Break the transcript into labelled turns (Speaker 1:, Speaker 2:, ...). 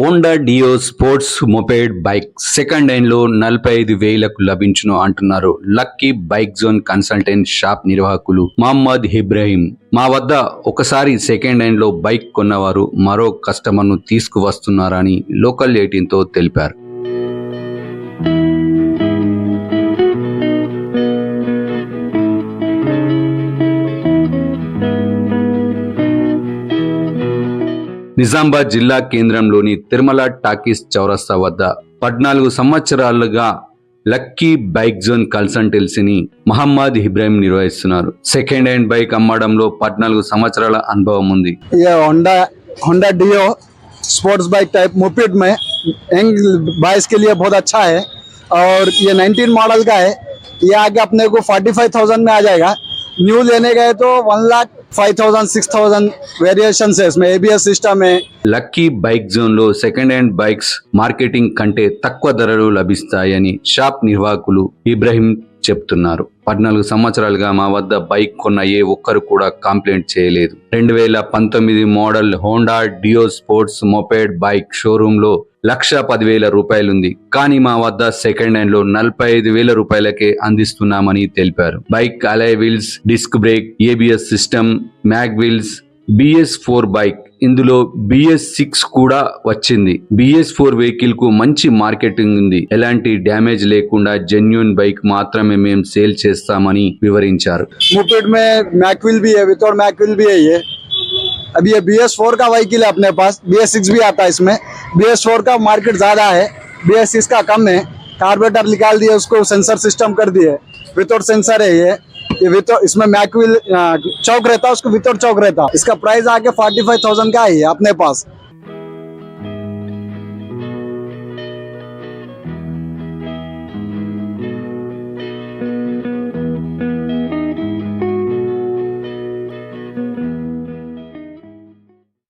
Speaker 1: Honda Dio sports moped bike second హ్యాండ్లో నలభై ఐదు వేలకు లభించును అంటున్నారు. Lucky bike zone consultant shop నిర్వాహకులు మహమ్మద్ ఇబ్రాహీం. మా వద్ద ఒకసారి సెకండ్ హ్యాండ్లో బైక్ కొన్నవారు మరో కస్టమర్ను తీసుకువస్తున్నారని లోకల్ ఎయిటీన్తో తెలిపారు. నిజామాబాద్ జిల్లా కేంద్రంలోని తిరుమల టాకీస్ చౌరస్తా వద్ద పద్నాలుగు సంవత్సరాలుగా లక్కీ బైక్ జోన్ కన్సల్టెన్సీని మహమ్మద్ ఇబ్రాహిం నిర్వహిస్తున్నారు సెకండ్ హ్యాండ్ బైక్ అమ్మడంలో పద్నాలుగు సంవత్సరాల అనుభవం ఉంది
Speaker 2: ये Honda Honda Dio sports bike type moped में यंग बाइस के लिए बहुत अच्छा है और ये 19 मॉडल का है ये आगे अपने को 45,000 में आ जाएगा न्यू लेने गए तो one lakh five thousand six thousand variations వేసినాయి ABS system
Speaker 1: lucky bike జోన్లో సెకండ్ హ్యాండ్ బైక్స్ మార్కెటింగ్ కంటే తక్కువ ధరలు లభిస్తాయని షాప్ నిర్వాహకులు ఇబ్రహీం చెప్తున్నారు. పద్నాలుగు సంవత్సరాలుగా మా వద్ద బైక్ కొన్న ఏ ఒక్కరు కూడా కంప్లైంట్ చేయలేదు. రెండు వేల పంతొమ్మిది model Honda Dio sports moped bike షోరూమ్లో లక్ష పదివేల రూపాయలుంది. కానీ మా వద్ద సెకండ్ హ్యాండ్లో నలభై ఐదు వేల రూపాయలకే అందిస్తున్నామని తెలిపారు. Bike alloy wheels disc brake ABS system mag wheels BS four bike ఇందులో బిఎస్ సిక్స్ కూడా వచ్చింది బిఎస్ ఫోర్ వెహికల్ కు మంచి మార్కెటింగ్ ఉంది ఎలాంటి డ్యామేజ్ లేకుండా జెన్యున్ బైక్ మాత్రమే మేము సేల్ చేస్తామని వివరించారు
Speaker 2: मोपेड में मैकविल भी है विदाउट मैकविल भी है ये अभी ये बी एस फोर का व्हीकल है अपने पास बी एस सिक्स भी आता है इसमें बी एस फोर का मार्केट ज़्यादा है बी एस सिक्स का कम है कार्बोरेटर निकाल दिए उसको सेंसर सिस्टम कर दिए विदाउट सेंसर है ये इसमें मैकविल चौक रहता है उसको विदाउट चौक रहता। है इसका प्राइस आके फोर्टी फाइव थाउज़ेंड का है, अपने पास।